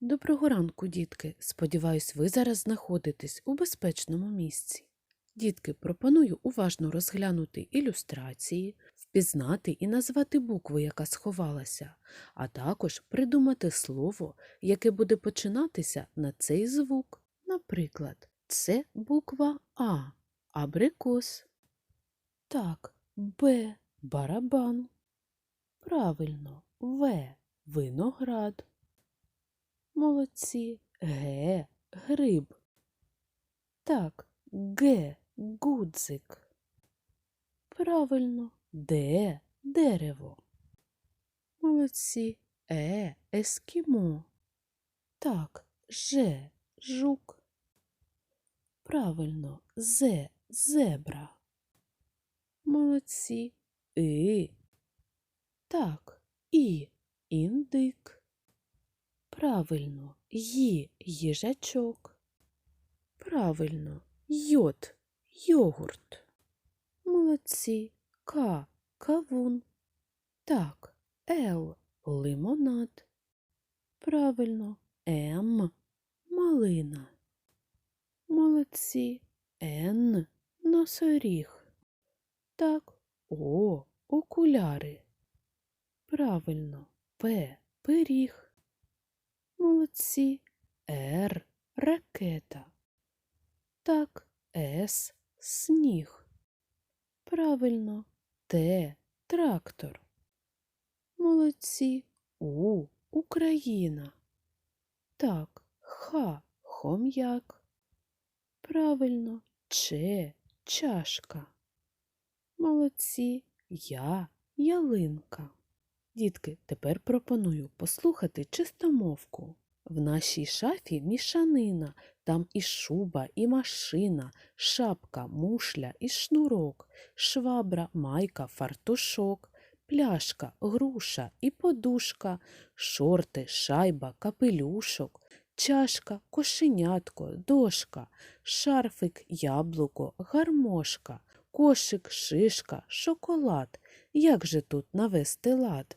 Доброго ранку, дітки. Сподіваюсь, ви зараз знаходитесь у безпечному місці. Дітки, пропоную уважно розглянути ілюстрації, впізнати і назвати букву, яка сховалася, а також придумати слово, яке буде починатися на цей звук. Наприклад, це буква А абрикос. Так, Б барабан. Правильно, В виноград. Молодці. Г. Гриб. Так, Г. Гудзик. Правильно. Д. Дерево. Молодці. Е. Ескімо. Так, Ж. Жук. Правильно. З. Зебра. Молодці. И. Так, І. Індик. Правильно, Ї їжачок. Правильно, йод йогурт. Молодці. К кавун. Так, Л лимонад. Правильно, М малина. Молодці. Н носоріг. Так, О окуляри. Правильно, П пиріг. Молодці. Р. Ракета. Так, С. Сніг. Правильно. Т. Трактор. Молодці. У. Україна. Так, Х. Хом'як. Правильно. Ч. Чашка. Молодці. Я. Ялинка. Дітки, тепер пропоную послухати чистомовку. В нашій шафі мішанина, там і шуба, і машина, шапка, мушля і шнурок, швабра, майка, фартушок, пляшка, груша і подушка, шорти, шайба, капелюшок, чашка, кошенятко, дошка, шарфик, яблуко, гармошка, кошик, шишка, шоколад. Як же тут навести лад?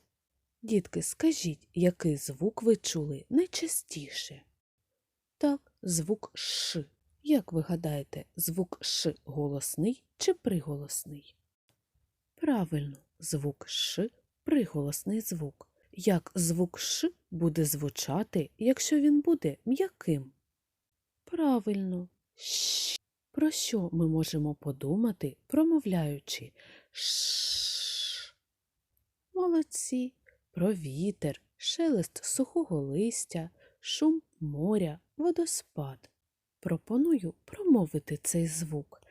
Дітки, скажіть, який звук ви чули найчастіше? Так, звук Ш. Як ви гадаєте, звук Ш голосний чи приголосний? Правильно, звук Ш приголосний звук. Як звук Ш буде звучати, якщо він буде м'яким? Правильно, Щ. Про що ми можемо подумати, промовляючи Ш? Молодці про вітер, шелест сухого листя, шум моря, водоспад. Пропоную промовити цей звук.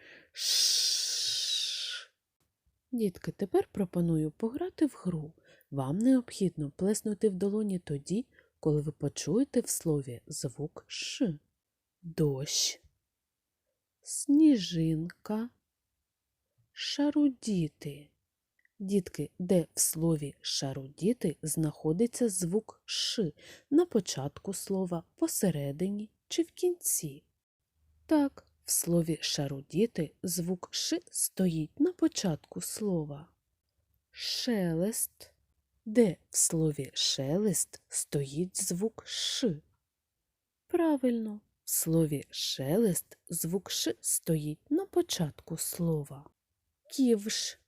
Дітки, тепер пропоную пограти в гру. Вам необхідно плеснути в долоні тоді, коли ви почуєте в слові звук Ш. Дощ, сніжинка, шарудіти. Дітки, де в слові шарудіти знаходиться звук Ш на початку слова, посередині чи в кінці? Так, в слові шарудіти звук Ш стоїть на початку слова. Шелест. Де в слові шелест стоїть звук Ш? Правильно, в слові шелест звук Ш стоїть на початку слова. Ківш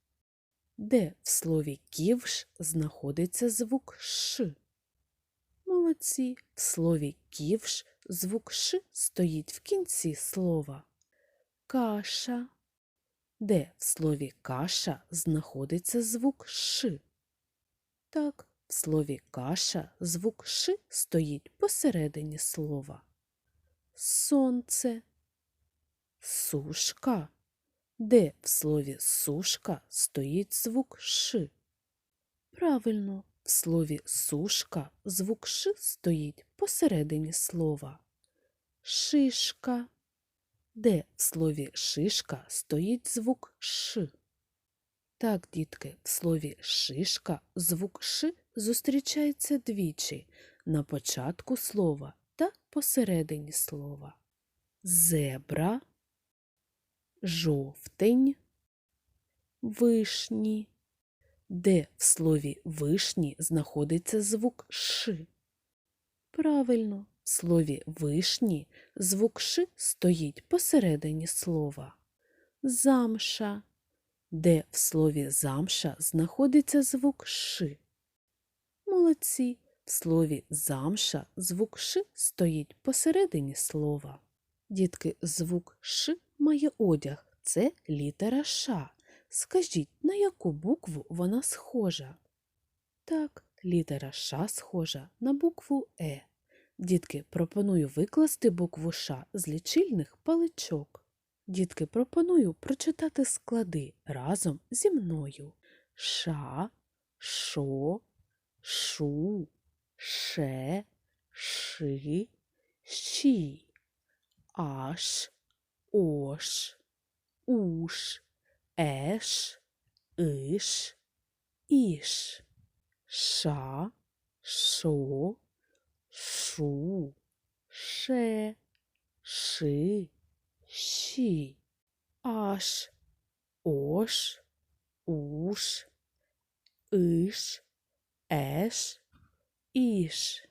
де в слові ківш знаходиться звук Ш. Молодці. В слові ківш звук Ш стоїть в кінці слова. Каша. Де в слові каша знаходиться звук Ш. Так, в слові каша звук Ш стоїть посередині слова. Сонце. Сушка де в слові сушка стоїть звук Ш. Правильно, в слові сушка звук Ш стоїть посередині слова. Шишка. Де в слові шишка стоїть звук Ш. Так, дітки, в слові шишка звук Ш зустрічається двічі на початку слова та посередині слова. Зебра жовтень, вишні, де в слові вишні знаходиться звук Ш. Правильно, в слові вишні звук Ш стоїть посередині слова. Замша, де в слові замша знаходиться звук Ш. Молодці, в слові замша звук Ш стоїть посередині слова. Дітки, звук Ш має одяг. Це літера Ш. Скажіть, на яку букву вона схожа? Так, літера Ш схожа на букву Е. Дітки, пропоную викласти букву Ш з лічильних паличок. Дітки, пропоную прочитати склади разом зі мною. Ша, шо, шу, ше, ши, щі, аш, ош, уш, еш, иш, іш, ша, шо, шу, ше, ши, щі, аш, ош, уш, иш, еш, іш,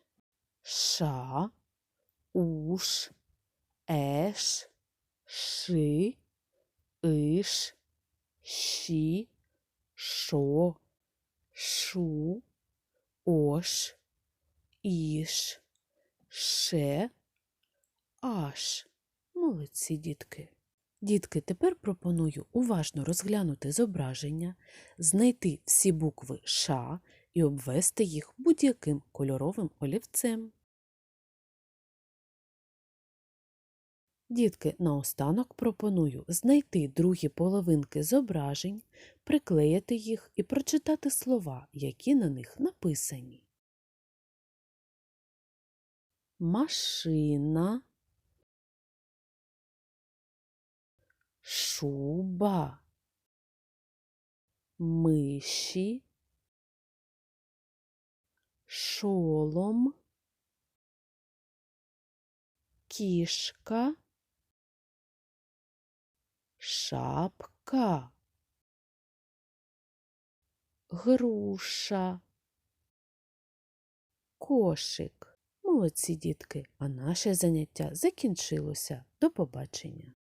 ша, уш, еш, ши, иш, щі, шо, шу, ош, іш, ше, аш. Молодці, дітки. Дітки, тепер пропоную уважно розглянути зображення, знайти всі букви Ш і обвести їх будь-яким кольоровим олівцем. Дітки, наостанок пропоную знайти другі половинки зображень, приклеїти їх і прочитати слова, які на них написані. Машина, шуба, миші, шолом, кішка, шапка, груша, кошик. Молодці дітки, а наше заняття закінчилося. До побачення.